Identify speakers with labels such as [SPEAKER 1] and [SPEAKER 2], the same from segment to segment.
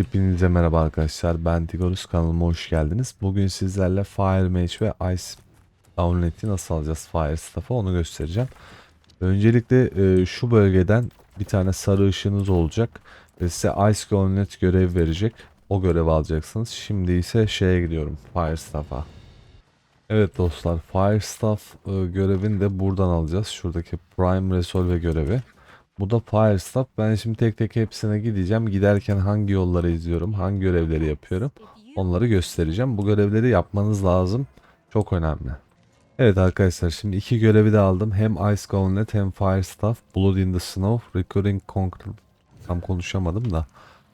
[SPEAKER 1] Hepinize merhaba arkadaşlar. Ben Tigorus kanalıma hoş geldiniz. Bugün sizlerle Fire Mage ve Ice Gauntlet'i nasıl alacağız Fire Staff'a onu göstereceğim. Öncelikle e, şu bölgeden bir tane sarı ışığınız olacak ve size Ice Gauntlet görev verecek. O görevi alacaksınız. Şimdi ise şeye gidiyorum Fire Staff'a. Evet dostlar Fire Staff e, görevini de buradan alacağız. Şuradaki Prime Resolve görevi. Bu da Fire Staff. Ben şimdi tek tek hepsine gideceğim. Giderken hangi yolları izliyorum, hangi görevleri yapıyorum onları göstereceğim. Bu görevleri yapmanız lazım. Çok önemli. Evet arkadaşlar şimdi iki görevi de aldım. Hem Ice Gauntlet hem Fire Staff. Blood in the Snow, Recurring Conquer. Tam konuşamadım da.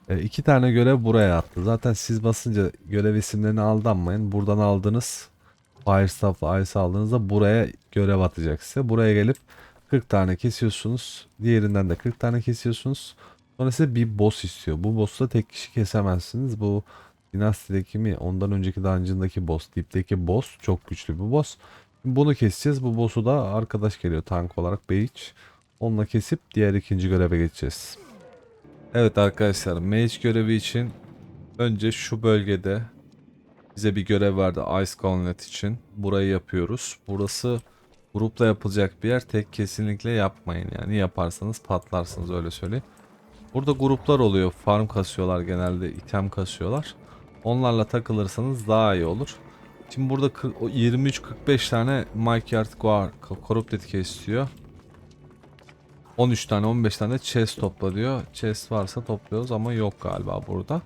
[SPEAKER 1] E, iki tane görev buraya attı. Zaten siz basınca görev isimlerini aldanmayın. Buradan aldığınız Fire Staff'la Ice aldığınızda buraya görev atacak size. Buraya gelip 40 tane kesiyorsunuz. Diğerinden de 40 tane kesiyorsunuz. Sonra size bir boss istiyor. Bu boss'u da tek kişi kesemezsiniz. Bu Dynasty'deki mi ondan önceki dungeon'daki boss, dipteki boss çok güçlü bir boss. Bunu keseceğiz. Bu boss'u da arkadaş geliyor tank olarak Beach. Onunla kesip diğer ikinci göreve geçeceğiz. Evet arkadaşlar mage görevi için önce şu bölgede bize bir görev verdi Ice Gauntlet için. Burayı yapıyoruz. Burası grupla yapılacak bir yer. Tek kesinlikle yapmayın yani. Yaparsanız patlarsınız öyle söyleyeyim. Burada gruplar oluyor. Farm kasıyorlar genelde. item kasıyorlar. Onlarla takılırsanız daha iyi olur. Şimdi burada 23-45 tane Mike Yard var. Corrupted kesiyor. 13 tane 15 tane chest topla diyor. Chest varsa topluyoruz ama yok galiba burada.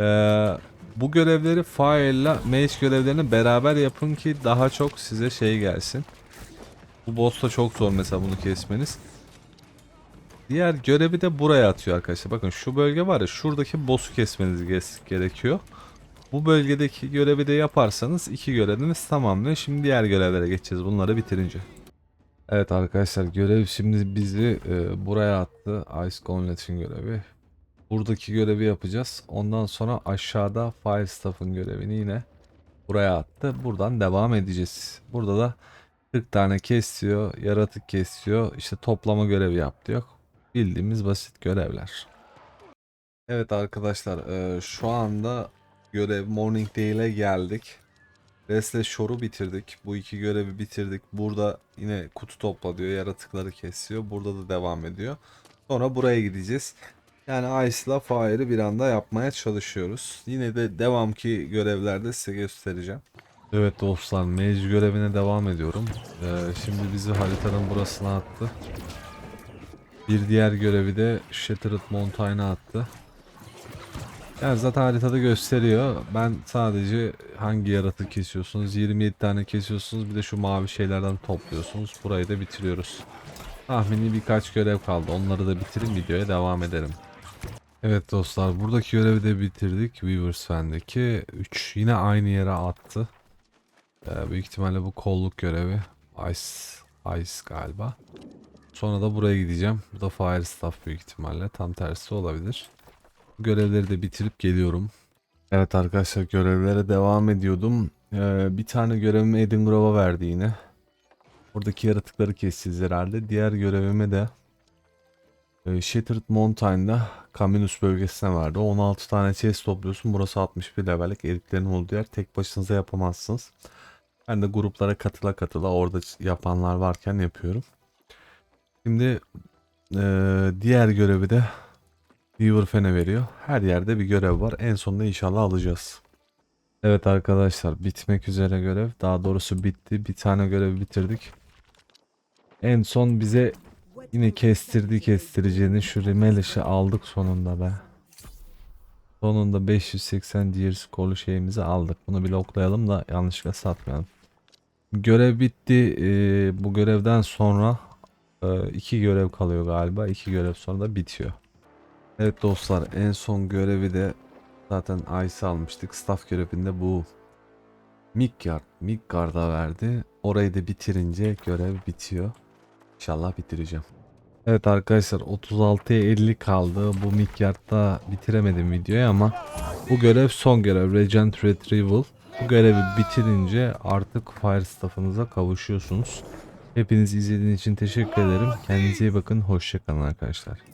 [SPEAKER 1] Ee, bu görevleri Fire ile Mage görevlerini beraber yapın ki daha çok size şey gelsin. Bu boss da çok zor mesela bunu kesmeniz. Diğer görevi de buraya atıyor arkadaşlar. Bakın şu bölge var ya şuradaki boss'u kesmeniz ge- gerekiyor. Bu bölgedeki görevi de yaparsanız iki göreviniz tamamlıyor. Şimdi diğer görevlere geçeceğiz bunları bitirince. Evet arkadaşlar görev şimdi bizi e, buraya attı. Ice Gauntlet'in görevi. Buradaki görevi yapacağız. Ondan sonra aşağıda Fire Staff'ın görevini yine buraya attı. Buradan devam edeceğiz. Burada da 40 tane kesiyor, yaratık kesiyor, işte toplama görevi yap diyor. Bildiğimiz basit görevler. Evet arkadaşlar e, şu anda görev Morning Day'le geldik. Resle Shore'u bitirdik. Bu iki görevi bitirdik. Burada yine kutu topla diyor. Yaratıkları kesiyor. Burada da devam ediyor. Sonra buraya gideceğiz. Yani Ice'la Fire'ı bir anda yapmaya çalışıyoruz. Yine de devamki görevlerde size göstereceğim. Evet dostlar Mage görevine devam ediyorum. Ee, şimdi bizi haritanın burasına attı. Bir diğer görevi de Shattered Mountain'a attı. Yani zaten haritada gösteriyor. Ben sadece hangi yaratık kesiyorsunuz? 27 tane kesiyorsunuz. Bir de şu mavi şeylerden topluyorsunuz. Burayı da bitiriyoruz. Tahmini birkaç görev kaldı. Onları da bitirin videoya devam edelim. Evet dostlar buradaki görevi de bitirdik. Weavers Fen'deki 3 yine aynı yere attı. Ee, büyük ihtimalle bu kolluk görevi. Ice, Ice galiba. Sonra da buraya gideceğim. Bu da Fire Staff büyük ihtimalle. Tam tersi olabilir. Görevleri de bitirip geliyorum. Evet arkadaşlar görevlere devam ediyordum. Ee, bir tane görevimi Edinburgh'a verdi yine. Buradaki yaratıkları keseceğiz herhalde. Diğer görevimi de e, Shattered Mountain'da Caminus bölgesine verdi. 16 tane chest topluyorsun. Burası 61 levellik eriklerin olduğu yer. Tek başınıza yapamazsınız. Ben de gruplara katıla katıla orada yapanlar varken yapıyorum. Şimdi e, diğer görevi de Weaver Fen'e veriyor. Her yerde bir görev var. En sonunda inşallah alacağız. Evet arkadaşlar bitmek üzere görev. Daha doğrusu bitti. Bir tane görev bitirdik. En son bize yine kestirdi kestireceğini şu Rimelish'i aldık sonunda be. Sonunda 580 diğer skorlu şeyimizi aldık. Bunu bir oklayalım da yanlışlıkla satmayalım. Görev bitti. Ee, bu görevden sonra e, iki görev kalıyor galiba. İki görev sonra da bitiyor. Evet dostlar en son görevi de zaten Ice almıştık. Staff görevinde bu Midgard, Midgard'a verdi. Orayı da bitirince görev bitiyor. İnşallah bitireceğim. Evet arkadaşlar 36'ya 50 kaldı. Bu Midgard'da bitiremedim videoyu ama bu görev son görev. Regent Retrieval. Bu görevi bitirince artık Fire Staff'ınıza kavuşuyorsunuz. Hepiniz izlediğiniz için teşekkür ederim. Kendinize iyi bakın. Hoşçakalın arkadaşlar.